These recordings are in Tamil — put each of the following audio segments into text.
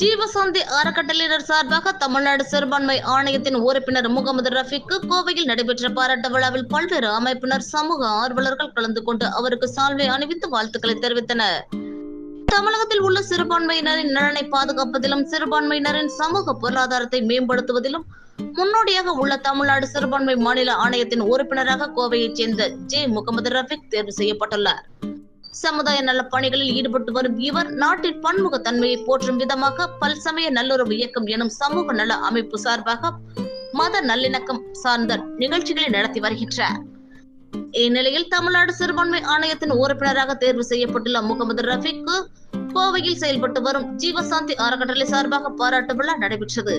ஜீவசாந்தி அறக்கட்டளையினர் சார்பாக தமிழ்நாடு சிறுபான்மை ஆணையத்தின் உறுப்பினர் முகமது ரஃபிக்கு கோவையில் நடைபெற்ற பாராட்டு விழாவில் பல்வேறு அமைப்பினர் சமூக ஆர்வலர்கள் கலந்து கொண்டு அவருக்கு சால்வை அணிவித்து வாழ்த்துக்களை தெரிவித்தனர். தமிழகத்தில் உள்ள சிறுபான்மையினரின் நலனை பாதுகாப்பதிலும் சிறுபான்மையினரின் சமூக பொருளாதாரத்தை மேம்படுத்துவதிலும் முன்னோடியாக உள்ள தமிழ்நாடு சிறுபான்மை மாநில ஆணையத்தின் உறுப்பினராக கோவையைச் சேர்ந்த ஜே முகமது ரஃபிக் தேர்வு செய்யப்பட்டுள்ளார். சமுதாய நல பணிகளில் ஈடுபட்டு வரும் இவர் நாட்டின் பன்முகத்தன்மையை போற்றும் விதமாக பல்சமய நல்லுறவு இயக்கம் எனும் சமூக நல அமைப்பு சார்பாக மத நல்லிணக்கம் சார்ந்த நிகழ்ச்சிகளை நடத்தி வருகின்றார். இந்நிலையில் தமிழ்நாடு சிறுபான்மை ஆணையத்தின் உறுப்பினராக தேர்வு செய்யப்பட்டுள்ள முகமது ரஃபிக்கு கோவையில் செயல்பட்டு வரும் ஜீவசாந்தி அறக்கட்டளை சார்பாக பாராட்டு விழா நடைபெற்றது.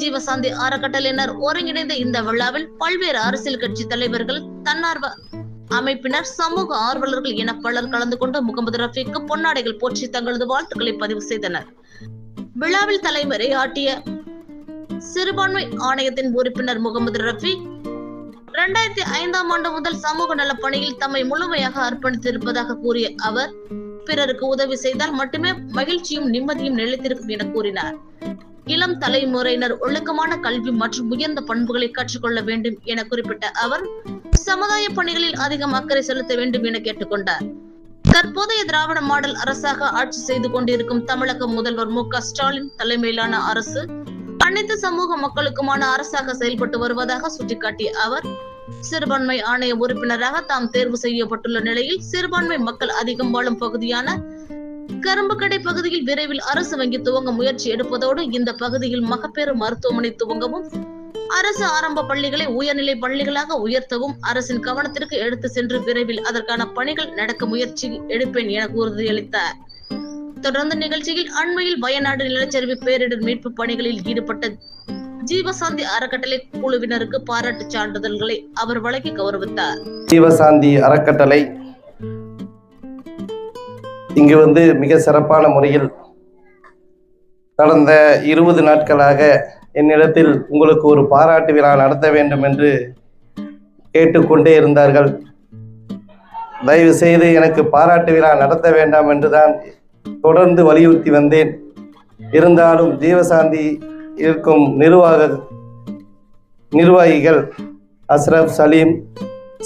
ஜீவசாந்தி அறக்கட்டளையினர் ஒருங்கிணைந்த இந்த விழாவில் பல்வேறு அரசியல் கட்சி தலைவர்கள் தன்னார்வ அமைப்பினர் சமூக ஆர்வலர்கள் என பலர் கலந்து கொண்டு முகமது ரஃபீக்கு பொன்னாடைகள் போற்றி தங்களது வாழ்த்துக்களை பதிவு செய்தனர். விழாவில் தலைமறை ஆட்டிய சிறுபான்மை ஆணையத்தின் உறுப்பினர் முகமது ரஃபி இரண்டாயிரத்தி ஐந்தாம் ஆண்டு முதல் சமூக நல பணியில் தம்மை முழுமையாக அர்ப்பணித்திருப்பதாக கூறிய அவர் பிறருக்கு உதவி செய்தால் மட்டுமே மகிழ்ச்சியும் நிம்மதியும் நிலைத்திருக்கும் என கூறினார். இளம் தலைமுறையினர் ஒழுக்கமான கல்வி மற்றும் உயர்ந்த பண்புகளை கற்றுக்கொள்ள வேண்டும் என குறிப்பிட்ட அவர் சமுதாய பணிகளில் அதிகம் அக்கறை செலுத்த வேண்டும் என கேட்டுக்கொண்டார். தற்போதைய திராவிட மாடல் அரசாக ஆட்சி செய்து கொண்டிருக்கும் தமிழக முதல்வர் மு க ஸ்டாலின் தலைமையிலான அரசு அனைத்து சமூக மக்களுக்குமான அரசாக செயல்பட்டு வருவதாக சுட்டிக்காட்டிய அவர் சிறுபான்மை ஆணைய உறுப்பினராக தாம் தேர்வு செய்யப்பட்டுள்ள நிலையில் சிறுபான்மை மக்கள் அதிகம் வாழும் பகுதியான கரும்புக்கடை பகுதியில் விரைவில் அரசு வங்கி துவங்க முயற்சி எடுப்பதோடு இந்த பகுதியில் மகப்பேறு மருத்துவமனை துவங்கவும் அரசு ஆரம்ப பள்ளிகளை உயர்நிலை பள்ளிகளாக உயர்த்தவும் அரசின் கவனத்திற்கு எடுத்து சென்று விரைவில் அதற்கான பணிகள் நடக்க முயற்சி எடுப்பேன் என உறுதியளித்தார் தொடர்ந்து நிகழ்ச்சியில் அண்மையில் வயநாடு நிலச்சரிவு பேரிடர் மீட்பு பணிகளில் ஈடுபட்ட ஜீவசாந்தி அறக்கட்டளை குழுவினருக்கு பாராட்டு சான்றிதழ்களை அவர் வழங்கி கௌரவித்தார். ஜீவசாந்தி அறக்கட்டளை இங்கு வந்து மிக சிறப்பான முறையில் கடந்த இருபது நாட்களாக என்னிடத்தில் உங்களுக்கு ஒரு பாராட்டு விழா நடத்த வேண்டும் என்று கேட்டுக்கொண்டே இருந்தார்கள். தயவு செய்து எனக்கு பாராட்டு விழா நடத்த வேண்டாம் என்றுதான் தொடர்ந்து வலியுறுத்தி வந்தேன். இருந்தாலும் ஜீவசாந்தி இருக்கும் நிர்வாக நிர்வாகிகள் அஸ்ரப் சலீம்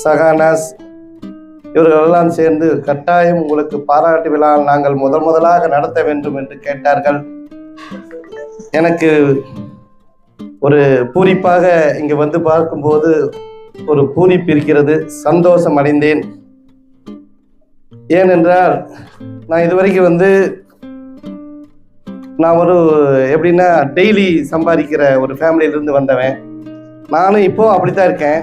சகானாஸ் இவர்களெல்லாம் சேர்ந்து கட்டாயம் உங்களுக்கு பாராட்டு விழா நாங்கள் முதல் முதலாக நடத்த வேண்டும் என்று கேட்டார்கள். எனக்கு ஒரு பூரிப்பாக இங்கு வந்து பார்க்கும்போது ஒரு பூரிப்பு இருக்கிறது. சந்தோஷம் அடைந்தேன். ஏனென்றால் நான் இதுவரைக்கும் வந்து நான் ஒரு எப்படின்னா டெய்லி சம்பாதிக்கிற ஒரு ஃபேமிலியிலிருந்து வந்தவன். நானும் இப்போ அப்படித்தான் இருக்கேன்.